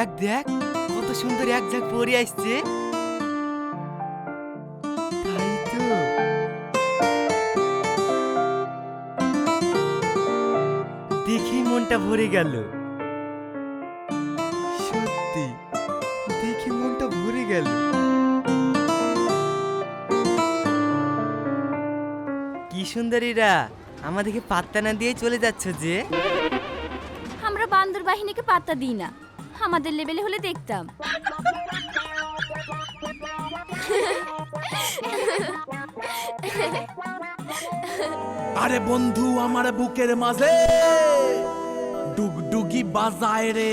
দেখ দেখ, কত সুন্দর এক ঝাঁক পরে আসছে। দেখি মনটা ভরে গেল। সত্যি, দেখি মনটা ভরে গেল। কি সুন্দরীরা আমাদেরকে পাত্তা না দিয়ে চলে যাচ্ছ যে। আমরা বান্দর বাহিনীকে পাত্তা দিই না। আমাদের লেভেলে হলে দেখতাম। আরে বন্ধু আমার বুকের মাঝে ডুগডুগি বাজায় রে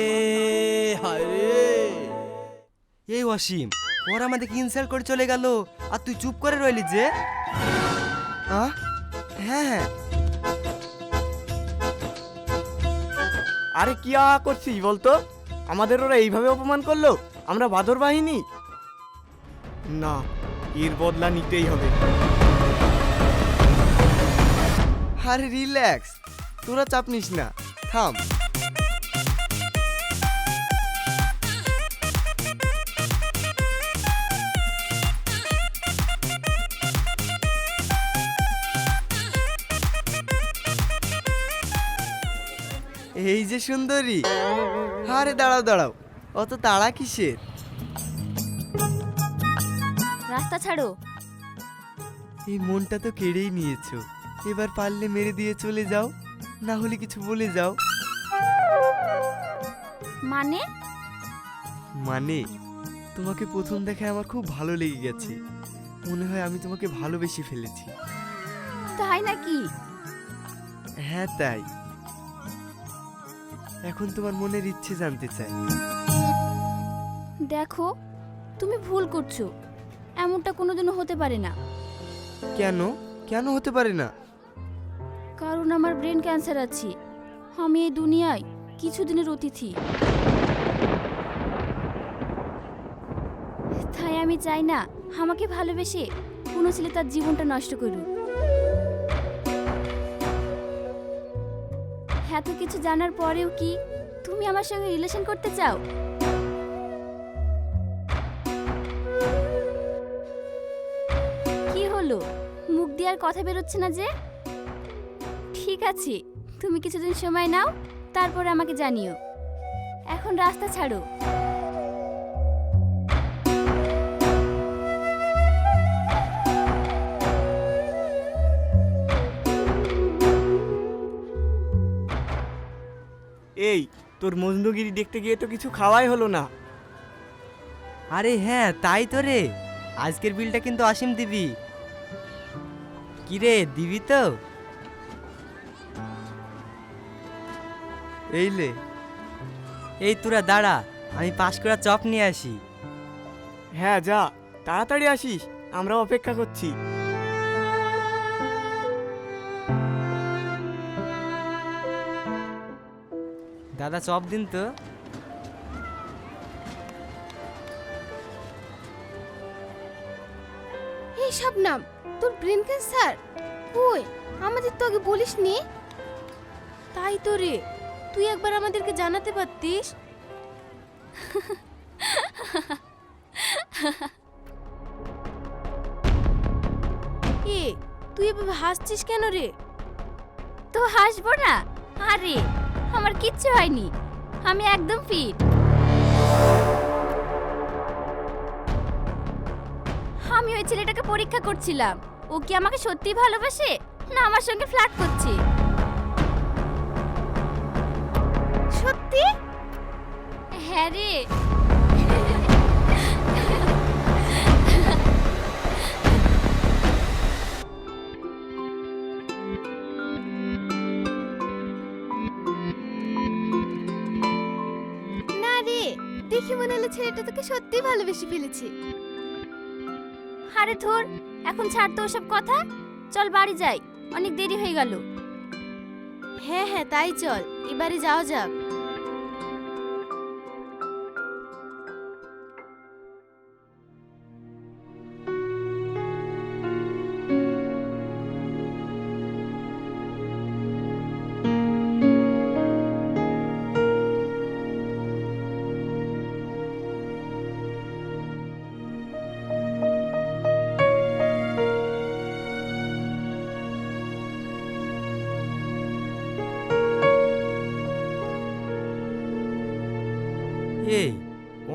হায় এই অসীম ওরা আমাদেরকে ইনসাল্ট করে চলে গেল। আর তুই চুপ করে রইলি যে। হ্যাঁ হ্যাঁ। আরে কি আ করছিস বলতো? আমাদের ওরা এইভাবে অপমান করল? আমরা বাদর বাহিনী? না, এর বদলা নিতেই হবে। আরে রিল্যাক্স, তোরা চাপ নিস না, থাম। এই যে সুন্দরী। আরে দাঁড়াও দাঁড়াও। অত তাড়া কিসের? রাস্তা ছাড়ো। এই মনটা তো কেড়েই নিয়েছো। এবার পারলে মেরে দিয়ে চলে যাও না হলে কিছু বলে যাও। মানে? মানে? তোমাকে প্রথম দেখায় আমার খুব ভালো লেগে গেছে। মনে হয় আমি তোমাকে ভালোবেসে ফেলেছি। তাই নাকি? হ্যাঁ তাই। এখন তোমার মনের ইচ্ছে জানতে চাই। দেখো তুমি ভুল করছ। এমনটা কোনোদিনও হতে পারে না। কেন? কেন হতে পারে না? কারণ আমার ব্রেন ক্যান্সার আছে। আমি এই দুনিয়ায় কিছুদিনের অতিথি। তাই আমি চাই না আমাকে ভালোবেসে কোনো ছেলে তার জীবনটা নষ্ট করুক। এত কিছু জানার পরেও কি তুমি আমার সঙ্গে রিলেশন করতে চাও? কি হলো? মুখ দিয়ে আর কথা বেরোচ্ছে না যে? ঠিক আছে, তুমি কিছুদিন সময় নাও, তারপরে আমাকে জানিও। এখন রাস্তা ছাড়ো। এই তোর মজনুগিরি দেখতে গিয়ে তো কিছু খাওয়াই হলো না। আরে হ্যাঁ তাই তো রে। আজকের বিলটা কিন্তু অসীম দিবি। কি রে দিবি তো? এই লে। এই তোরা দাঁড়া আমি পাঁচ করা চপ নিয়ে আসি। হ্যাঁ যা তাড়াতাড়ি আসিস আমরা অপেক্ষা করছি। দাদা চপ দিন তো। এই শবনাম তোর ব্রেন ক্যান্সার কই? আমাদের তো আগে বলিসনি তাই তো রে তুই একবার আমাদেরকে জানাতে পারতিস? এ তুই এভাবে হাসছিস কেন রে? তো হাসবো না। আরে আমার কিচ্ছু হয়নি। আমি একদম ফিট আমি ওই ছেলেটাকে পরীক্ষা করছিলাম। ও কি আমাকে সত্যি ভালোবাসে? না, আমার সঙ্গে ফ্ল্যাট করছে। সত্যি? হ্যাঁ রে। ভালোবেসে ফেলেছি। আরে ধর, এখন ছাড় তো ওসব কথা। চল বাড়ি যাই, অনেক দেরি হয়ে গেল। হ্যাঁ হ্যাঁ তাই চল, এবারে যাওয়া যাক।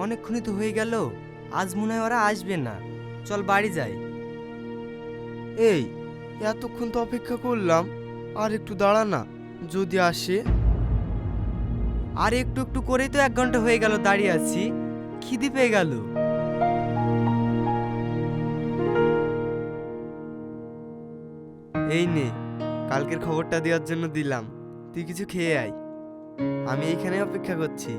অনেকক্ষণই তো হয়ে গেল। আজ মনে হয় ওরা আসবে না। চল বাড়ি যাই। এই এতক্ষণ তো অপেক্ষা করলাম। আর একটু দাঁড়া না যদি আসে। আর একটু একটু করেই তো এক ঘণ্টা হয়ে গেল দাঁড়িয়ে আছি। খিদি পেয়ে গেল। এই নে কালকের খবরটা দেওয়ার জন্য দিলাম। তুই কিছু খেয়ে আয়। আমি এইখানে অপেক্ষা করছি।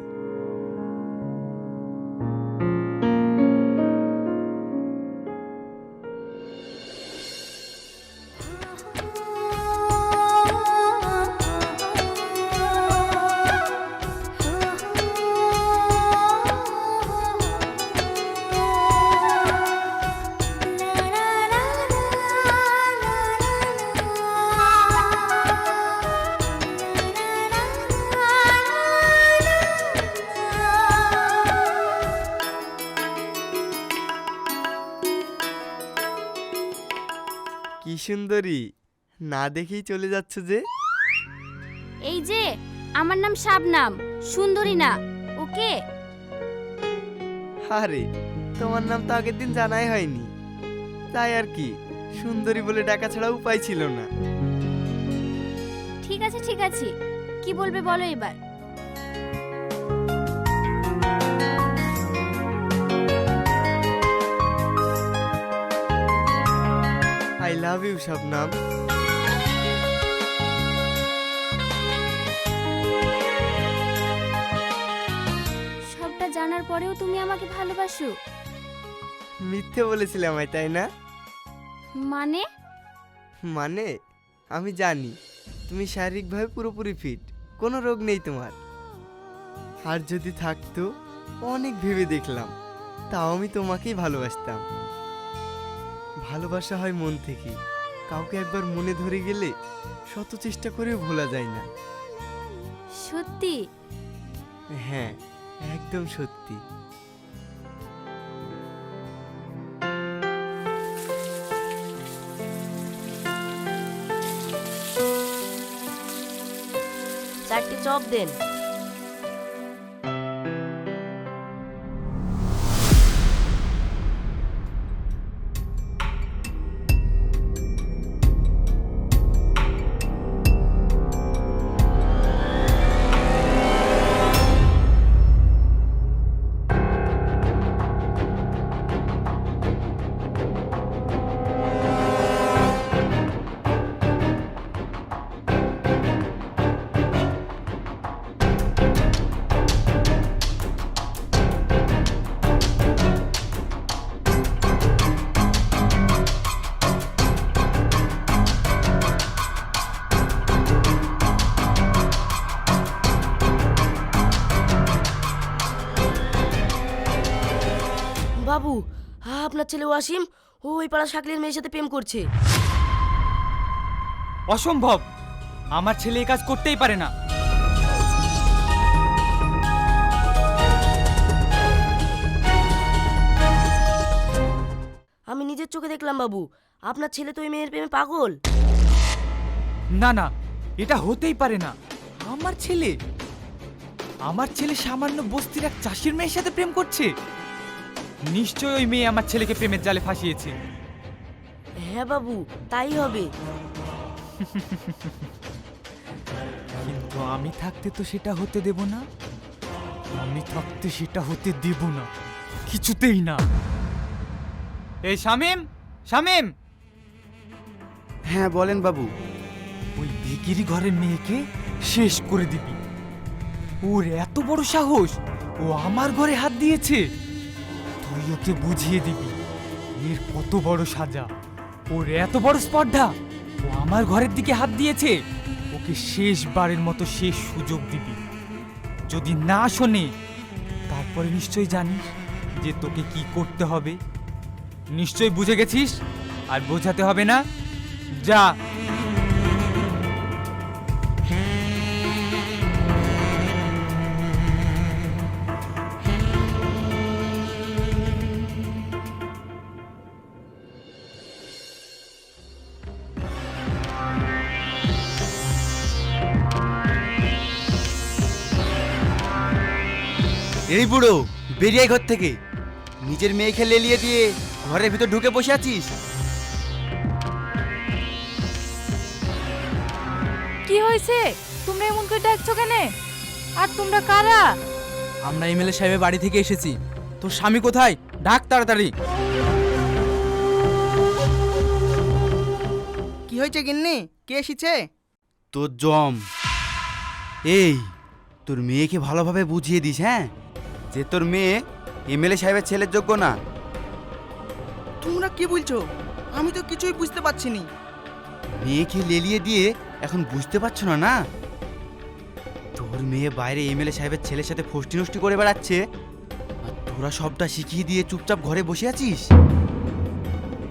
সুন্দরী। না দেখেই চলে যাচ্ছে যে। এই যে আমার নাম শাবনাম সুন্দরী না ওকে? আরে তোমার নাম তো আগের দিন জানাই হয়নি। তাই আর কি সুন্দরী বলে ডাকা ছাড়া উপায় ছিল না। ঠিক আছে ঠিক আছে। কি বলবে বলো এবার? লাভ ইউ শবনাম সবটা জানার পরেও তুমি আমাকে ভালোবাসো। মিথ্যে বলেছিলে আমায় তাই না? মানে? মানে? আমি জানি। তুমি শারীরিকভাবে পুরোপুরি ফিট কোনো রোগ নেই তোমার। আর যদি থাকতো অনেক ভেবে দেখলাম। তাও আমি তোমাকেই ভালোবাসতাম। ভালোবাসা হয় মন থেকে। কাউকে একবার মনে ধরে গেলে শত চেষ্টা করেও ভোলা যায় না। সত্যি? হ্যাঁ একদম সত্যি। চারটি চপ দেন। বাবু। হ্যাঁ আপনার ছেলে ওয়াসিম ও ওই পাড়া শাকলির মেয়ের সাথে প্রেম করছে। অসম্ভব! আমার ছেলে এই কাজ করতেই পারে না। আমি নিজের চোখে দেখলাম বাবু। আপনার ছেলে তো ওই মেয়ের প্রেমে পাগল। না না এটা হতেই পারে না। আমার ছেলে? আমার ছেলে সামান্য বস্তির এক চাষির মেয়ের সাথে প্রেম করছে? নিশ্চয় ওই মেয়ে আমার ছেলেকে প্রেমের জালে ফাঁসিয়েছে। হ্যাঁ বাবু তাই হবে। কিন্তু আমি থাকতে তো সেটা হতে দেব না। আমি থাকতে সেটা হতে দেব না। কিছুতেই না। এই শামিম শামিম! হ্যাঁ বলেন বাবু। ওই ভিকিরি ঘরের মেয়েকে শেষ করে দিবি। ওর এত বড় সাহস ও আমার ঘরে হাত দিয়েছে। তুই ওকে বুঝিয়ে দিবি। এর কত বড় সাজা। ওর এত বড় স্পর্ধা। ও আমার ঘরের দিকে হাত দিয়েছে। ওকে শেষবারের মতো শেষ সুযোগ দিবি। যদি না শোনে, তারপরে নিশ্চয় জানিস যে তোকে কি করতে হবে। নিশ্চয় বুঝে গেছিস? আর বোঝাতে হবে না? যা। এই বুড়ো বেরিয়ে ঘর থেকে। নিজের মেয়েকে লেলিয়ে দিয়ে ঘরের ভিতর ঢুকে বসে আছিস? কি হয়েছে? তোমরা এমন করে ডাকছো কেন? আর তোমরা কারা? আমরা এমএলএ সাহেবের বাড়ি থেকে এসেছি। তোর স্বামী কোথায়? ডাক তাড়াতাড়ি। কি হয়েছে গিন্নি? কে এসেছে? তোর জম। এই তোর মেয়েকে ভালোভাবে বুঝিয়ে দিস হ্যাঁ? যে তোর মেয়ে এমএলএ সাহেবের ছেলের যোগ্য না। তোমরা কি বলছো? আমি তো কিছুই বুঝতে পারছি নি মেয়েকে লেলিয়ে দিয়ে এখন বুঝতে পারছ না না? তোর মেয়ে বাইরে এমএলএ সাহেবের ছেলের সাথে ফষ্টি নষ্টি করে বেড়াচ্ছে আর তোরা সবটা শিখিয়ে দিয়ে চুপচাপ ঘরে বসে আছিস?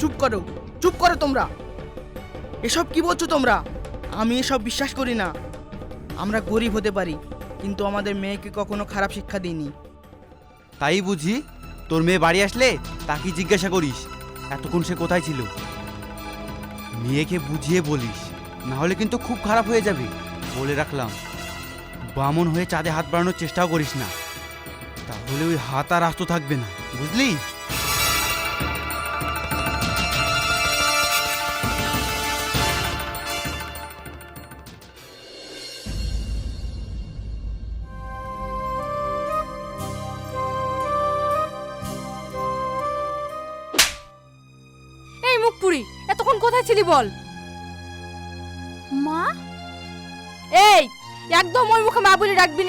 চুপ করো চুপ করো তোমরা। এসব কি বলছো তোমরা? আমি এসব বিশ্বাস করি না। আমরা গরিব হতে পারি কিন্তু আমাদের মেয়েকে কখনো খারাপ শিক্ষা দিইনি। তাই বুঝি তোর মেয়ে বাড়ি আসলে তাকে জিজ্ঞাসা করিস, এতক্ষণ সে কোথায় ছিল। মেয়েকে বুঝিয়ে বলিস, না হলে কিন্তু খুব খারাপ হয়ে যাবে, বলে রাখলাম। বামন হয়ে চাঁদে হাত বাড়ানোর চেষ্টাও করিস না। তাহলে ওই হাত আর আস্ত থাকবে না, বুঝলি?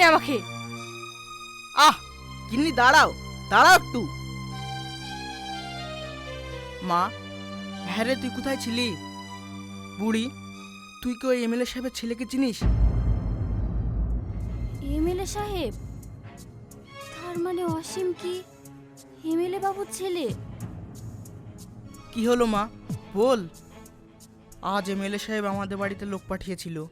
আমাকে। আহ গিন্নি দাঁড়াও দাঁড়াও একটু। মা হ্যাঁ রে তুই কোথায় ছিলি? বুড়ি তুই কি ওই এমএলএ সাহেবের ছেলেকে চিনিস? এমএলএ সাহেব? তার মানে অসীম কি? এমএলএ বাবুর ছেলে? কি হলো মা? বল। আজ এমএলএ সাহেব আমাদের বাড়িতে লোক পাঠিয়েছিল।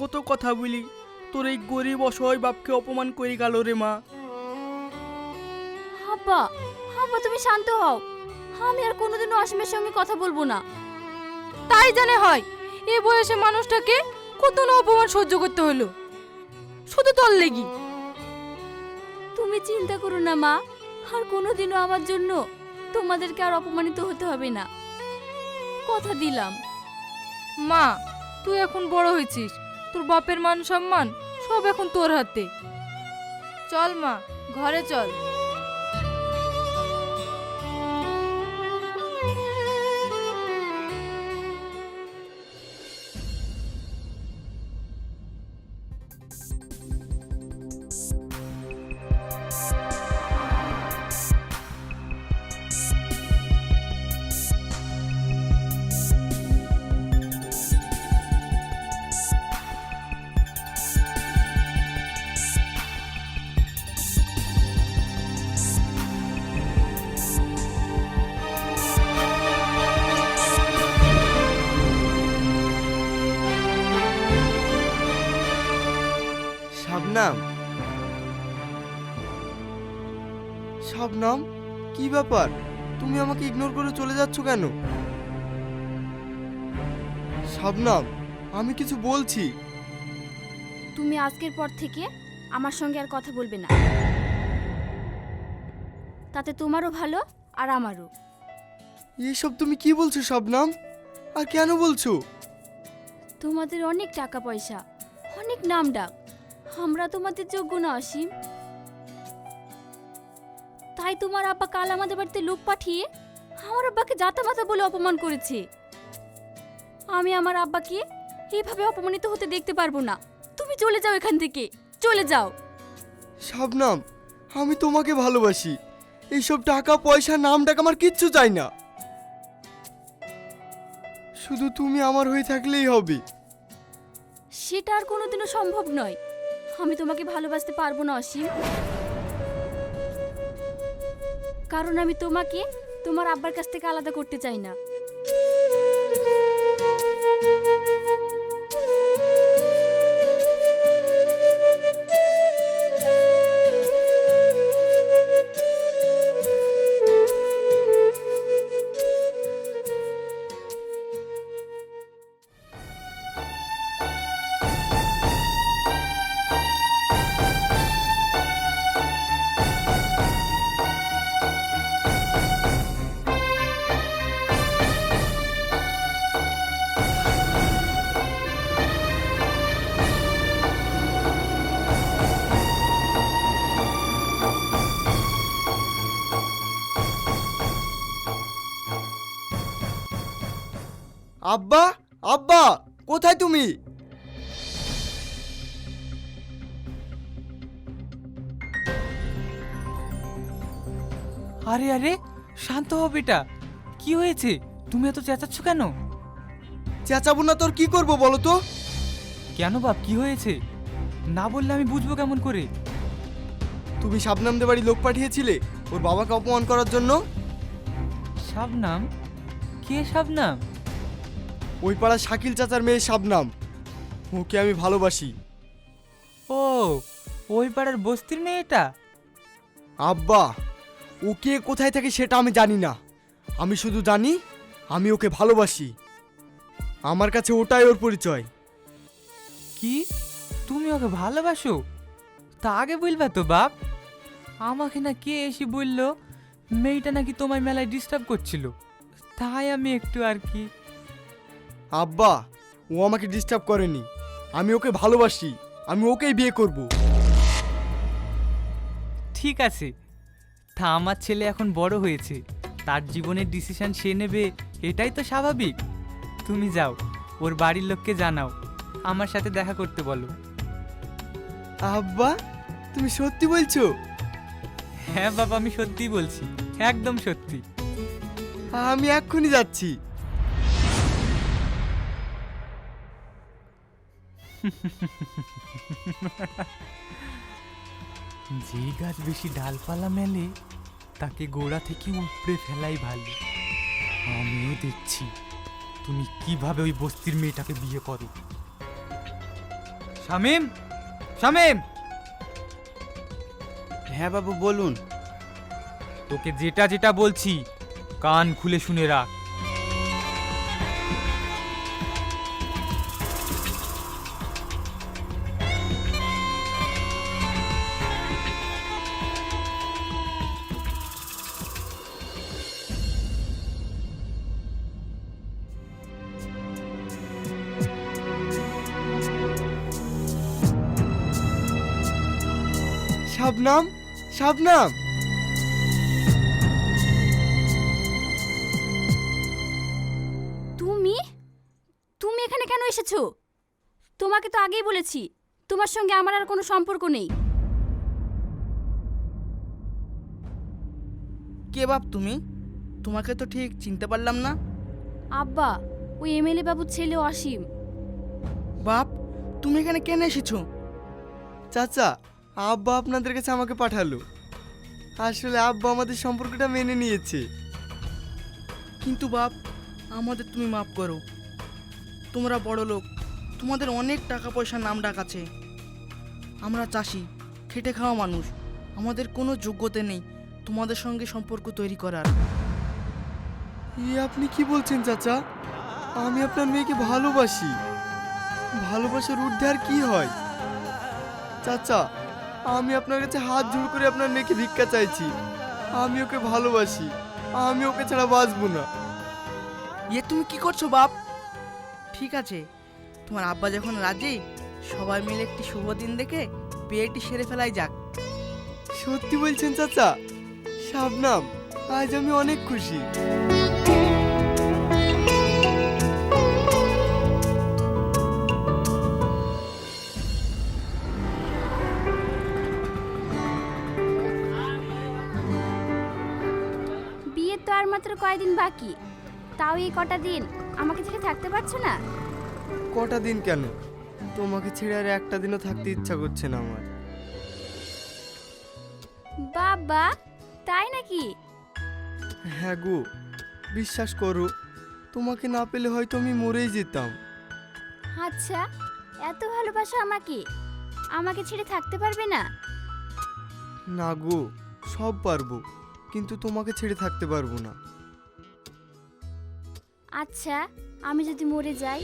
কত কথা বলি। তোর এই গরিব অসহায় বাপকে অপমান করে গেল রে মা। হাব্বা হাব্বা তুমি শান্ত হও। আমি আর কোনোদিনও অসীমের সঙ্গে কথা বলব না। তাই জানে হয় এ বয়সে মানুষটাকে কত না অপমান সহ্য করতে হলো। শুধু তোর লেগি। তুমি চিন্তা করো না মা আর কোনোদিনও আমার জন্য তোমাদেরকে আর অপমানিত হতে হবে না। কথা দিলাম। মা তুই এখন বড় হয়েছিস। তোর বাপের মান সম্মান সব এখন তোর হাতে। চল মা ঘরে চল। শাবনাম কি ব্যাপার? তুমি আমাকে ইগনোর করে চলে যাচ্ছ কেন? শাবনাম আমি কিছু বলছি। তুমি আজকের পর থেকে আমার সঙ্গে আর কথা বলবে না। তাতে তোমারও ভালো আর আমারও। এসব তুমি কি বলছো শাবনাম? আর কেন বলছো? তোমাদের অনেক টাকা পয়সা অনেক নাম ডাক আমরা তোমাদের যোগ্য না অসীম। তাই তোমার আব্বা কাল আমাদের বাড়িতে লোক পাঠিয়ে আমার আব্বাকে জাতা মাতা বলে অপমান করেছে। আমি আমার আব্বাকে এইভাবে অপমানিত হতে দেখতে পারব না। তুমি চলে যাও এখান থেকে। চলে যাও। শাবনাম আমি তোমাকে ভালোবাসি। এইসব টাকা পয়সা নাম ডাক আমার কিচ্ছু চাই না। শুধু তুমি আমার হয়ে থাকলেই হবে। সেটা আর কোনোদিনও সম্ভব নয়। আমি তোমাকে ভালোবাসতে পারব না অসীম। কারণ আমি তোমাকে তোমার আব্বার কাছ থেকে আলাদা করতে চাই না। আব্বা কোথায় তুমি? আরে আরে শান্ত হ বেটা। কি হয়েছে? তুমি এত চেঁচাচ্ছ কেন? চেঁচাবো না তোর কি করব বলো তো? কেন বাপ কি হয়েছে? না বললে আমি বুঝব কেমন করে? তুমি শাবনামদের বাড়ি লোক পাঠিয়েছিলে ওর বাবাকে অপমান করার জন্য? শাবনাম? কে শাবনাম? ওই পাড়া শাকিল চাচার মেয়ে শাবনাম। ওকে আমি ভালোবাসি। ও ওই পাড়ার বস্তির মেয়েটা? আব্বা ওকে কোথায় থাকে সেটা আমি জানি না। আমি শুধু জানি আমি ওকে ভালোবাসি। আমার কাছে ওটাই ওর পরিচয়। কি? তুমি ওকে ভালোবাসো? তা আগে বলবা তো বাপ। আমাকে না কে এসে বলল মেয়েটা নাকি তোমার মেলায় ডিস্টার্ব করছিল। তাই আমি একটু আর কি আব্বা ও আমাকে ডিস্টার্ব করেনি। আমি ওকে ভালোবাসি আমি ওকেই বিয়ে করব। ঠিক আছে। তা আমার ছেলে এখন বড় হয়েছে। তার জীবনের ডিসিশন সে নেবে এটাই তো স্বাভাবিক। তুমি যাও ওর বাড়ির লোককে জানাও। আমার সাথে দেখা করতে বলো। আব্বা তুমি সত্যি বলছো? হ্যাঁ বাবা আমি সত্যি বলছি। একদম সত্যি। আমি এক্ষুনি যাচ্ছি। যে গাছ বেশি ডালপালা মেলে তাকে গোড়া থেকে উপড়ে ফেলাই ভালো। আমিও দেখছি তুমি কীভাবে ওই বস্তির মেয়েটাকে বিয়ে করো? শামিম শামিম! হ্যাঁ বাবু বলুন। তোকে যেটা যেটা বলছি কান খুলে শুনে রাখ। শাবনাম শাবনাম। তুমি? তুমি এখানে কেন এসেছ? তোমাকে তো আগেই বলেছি তোমার সঙ্গে আমার আর কোনো সম্পর্ক নেই। কে বাপ তুমি? তোমাকে তো ঠিক চিনতে পারলাম না। আব্বা ওই এমএলএ বাবুর ছেলে অসীম। বাপ তুমি এখানে কেন এসেছ? চাচা আব্বা আপনাদের কাছে আমাকে পাঠালো। আসলে আব্বা আমাদের সম্পর্কটা মেনে নিয়েছে। কিন্তু বাপ আমাদের তুমি মাফ করো। তোমরা বড় লোক তোমাদের অনেক টাকা পয়সার নাম ডাক আছে। আমরা চাষি খেটে খাওয়া মানুষ আমাদের কোনো যোগ্যতা নেই তোমাদের সঙ্গে সম্পর্ক তৈরি করার। ই আপনি কি বলছেন চাচা? আমি আপনার মেয়েকে ভালোবাসি। ভালোবাসার ঊর্ধ্বে আর কি হয়? চাচা আমি আপনার কাছে হাত জোড় করে আপনার মেয়েকে ভিক্ষা চাইছি। আমি ওকে ভালোবাসি। আমি ওকে ছাড়া বাঁচবো না। ইয়ে তুমি কি করছ বাপ? ঠিক আছে। তোমার আব্বা যখন রাজি সবাই মিলে একটি শুভ দিন দেখে বিয়েটি সেরে ফেলাই যাক। সত্যি বলছেন চাচা? শাবনাম আজ আমি অনেক খুশি। মাত্র কয়দিন বাকি? তাও এই কটা দিন। আমাকে ছেড়ে থাকতে পারছ না? কটা দিন কেন? তোমাকে ছেড়ে আর একটা দিনও থাকতে ইচ্ছা করছে না আমার। বাবা তাই নাকি? হ্যাঁ গো বিশ্বাস করো তোমাকে না পেলে হয়তো আমি মরেই যেতাম। আচ্ছা এত ভালোবাসা আমাকে। আমাকে ছেড়ে থাকতে পারবে না? না গো সব পারব কিন্তু তোমাকে ছেড়ে থাকতে পারব না। আচ্ছা আমি যদি মরে যাই?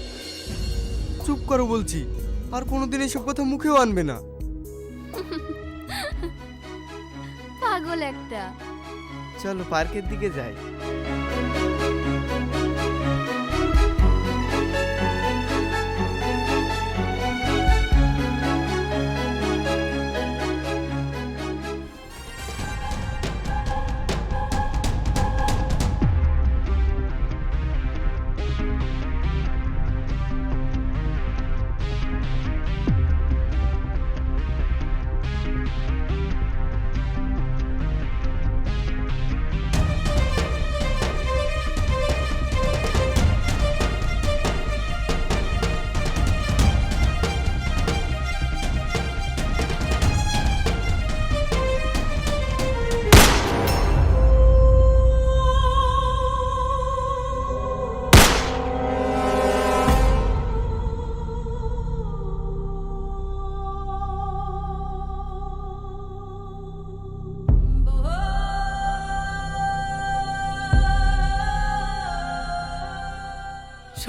চুপ করো বলছি আর কোনোদিন এসব কথা মুখেও আনবে না। পাগল একটা। চলো পার্কের দিকে যাই।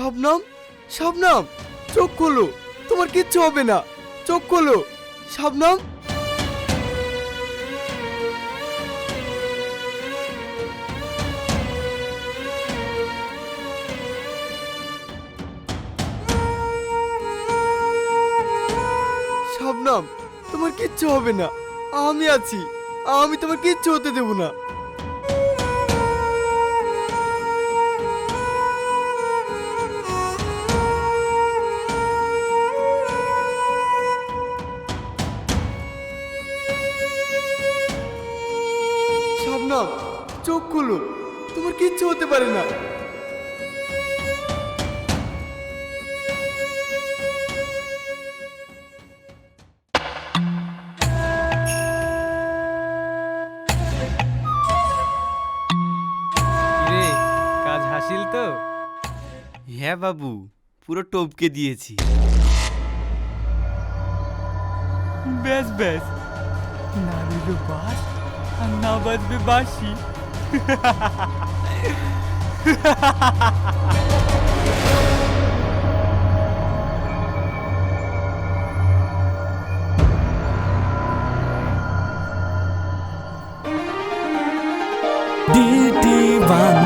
শবনম শবনম, চোখ খোলো, তোমার কিচ্ছু হবে না, চোখ খোলো, শবনম। শবনম, তোমার কিচ্ছু হবে না, আমি আছি, আমি তোমার কিচ্ছু হতে দেব না। পারে না। রে কাজ হাসিল তো? হ্যাঁ বাবু পুরো টপকে দিয়েছি। ব্যাস ব্যাস। না দিল বাস আর না বাজবে বাসি ডিটি বাংলা